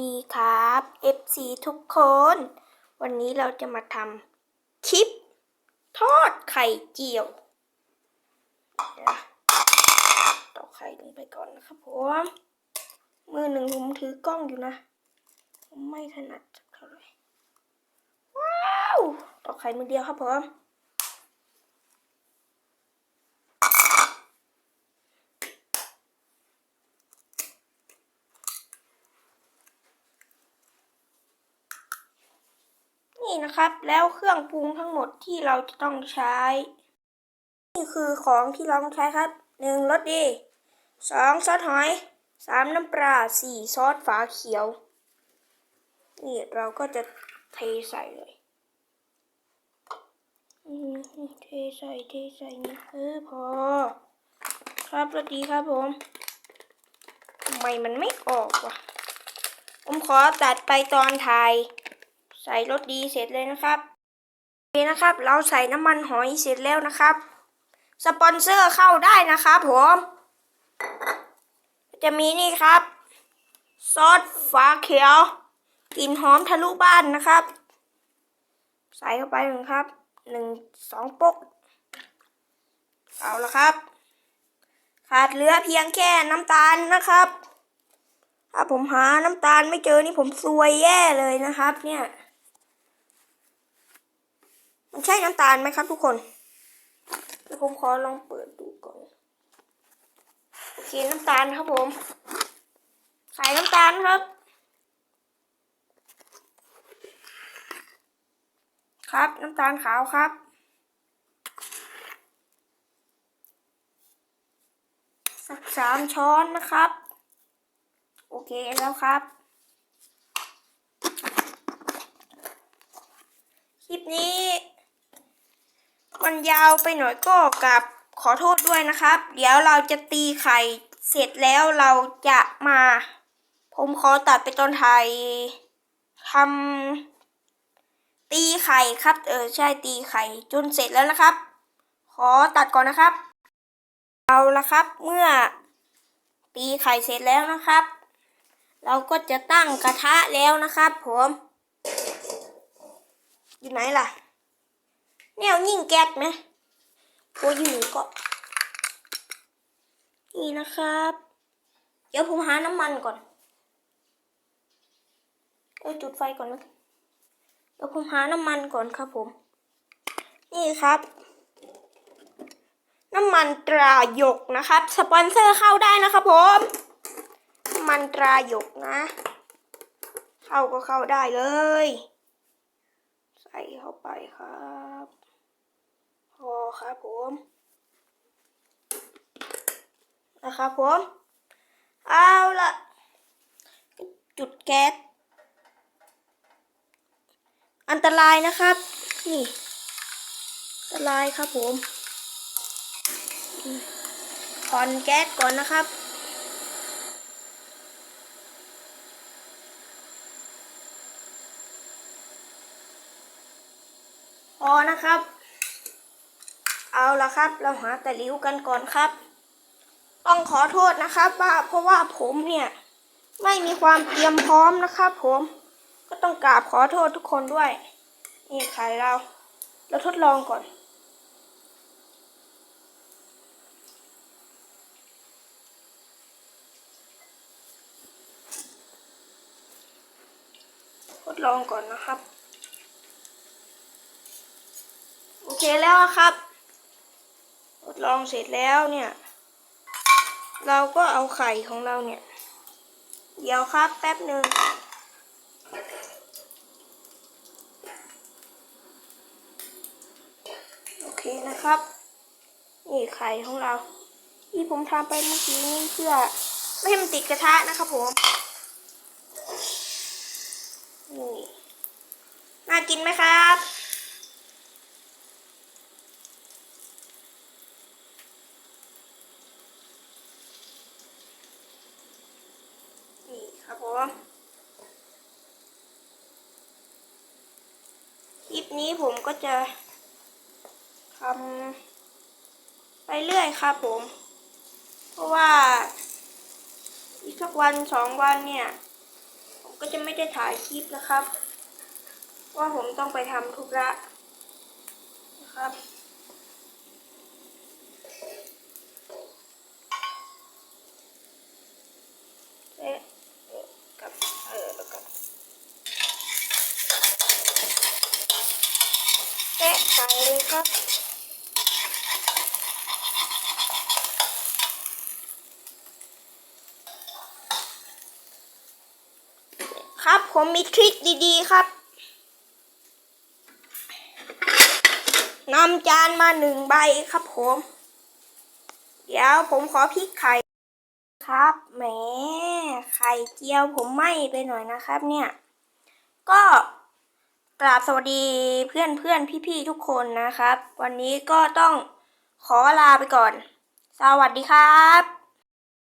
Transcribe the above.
ดีครับ FC ทุกคน วันนี้เราจะมาทำคลิป ทอดไข่เจียวตอกไข่ลงไปก่อนนะครับผมมือหนึ่งผมถือกล้องอยู่นะ ผมไม่ถนัดสักเท่าไหร่ว้าวตอกไข่มือเดียวครับผม นี่นะครับ แล้วเครื่องปรุงทั้งหมดที่เราจะต้องใช้ นี่คือของที่เราต้องใช้ครับหนึ่งรสดีสองซอสหอยสามน้ำปลาสี่ซอสฝาเขียว นี่เราก็จะเทใส่เลยอืมเทใส่เทใส่นี่เออพอ ครับรสดีครับผมทำไมมันไม่ออกวะผมขอตัดไปตอนถ่าย ใส่รสดีเสร็จเลยนะครับโอเคนะครับ เราใส่น้ำมันหอยเสร็จแล้วนะครับ สปอนเซอร์เข้าได้นะครับผมจะมีนี่ครับ ซอสฟ้าเขียวกลิ่นหอมทะลุบ้านนะครับ ใส่เข้าไปหนึ่งครับหนึ่งสองปกเอาละครับ ขาดเหลือเพียงแค่น้ำตาลนะครับ ถ้าผมหาน้ำตาลไม่เจอนี่ผมซวยแย่เลยนะครับเนี่ย ใช่น้ำตาลไหมครับทุกคนเดี๋ยวผมขอลองเปิดดูก่อน โอเคน้ำตาลครับผมใส่น้ำตาลครับ ครับน้ำตาลขาวครับสักสามช้อนนะครับ โอเคแล้วครับ คลิปนี้ มันยาวไปหน่อยก็กับขอโทษด้วยนะครับ เดี๋ยวเราจะตีไข่เสร็จแล้วเราจะมา ผมขอตัดไปตอนไทยทำตีไข่ครับ เออใช่ตีไข่จนเสร็จแล้วนะครับ ขอตัดก่อนนะครับ เอาละครับเมื่อตีไข่เสร็จแล้วนะครับ เราก็จะตั้งกระทะแล้วนะครับ ผม อยู่ไหนล่ะ แนวยิ่งแก๊สไหมโอ้ยอยู่ก็ นี่นะครับ เดี๋ยวผมหาน้ำมันก่อนเออจุดไฟก่อนนะเดี๋ยวผมหาน้ำมันก่อนครับผม นี่ครับ น้ำมันตราหยกนะครับ สปอนเซอร์เข้าได้นะครับผมน้ำมันตราหยกนะ เข้าก็เข้าได้เลย ใส่เข้าไปครับ อครับผมนะครับผม เอาละจุดแก๊สอันตรายนะครับ นี่อันตรายครับผมผ่อนแก๊สก่อนนะครับ พอนะครับ เอาละครับ เราหาแต่ริ้วกันก่อนครับ ต้องขอโทษนะครับ ว่าเพราะว่าผมเนี่ยไม่มีความเตรียมพร้อมนะครับ ผมก็ต้องกราบขอโทษทุกคนด้วย นี่ไข่เรา เราทดลองก่อน ทดลองก่อนนะครับ โอเคแล้วครับ ดลองเสร็จแล้วเนี่ย เราก็เอาไข่ของเราเนี่ย เดี๋ยวครับแป๊บหนึ่งโอเคนะครับ นี่ไข่ของเรา ที่ผมทำไปเมื่อกี้นี้เพื่อไม่ให้มันติดกระทะนะครับผมนี่น่ากินไหมครับ นี่ครับผม คลิปนี้ผมก็ จะทำไปเรื่อยครับผม เพราะว่า อีกสักวันสองวันเนี่ย ผมก็จะไม่ได้ถ่ายคลิปนะครับ ว่าผมต้องไปทำธุระนะครับเอ๊ะเอ่อกับเออแล้วก็ เอ๊ะใส่เลยครับครับผมมีทริคดีๆครับนำจานมาหนึ่งใบครับผม เดี๋ยวผมขอพริกไข่ครับแหมไข่เจียวผมไหม้ไปหน่อยนะครับเนี่ย ก็ กราบสวัสดีเพื่อนเพื่อนพี่พี่ๆทุกคนนะครับ วันนี้ก็ต้องขอลาไปก่อน สวัสดีครับ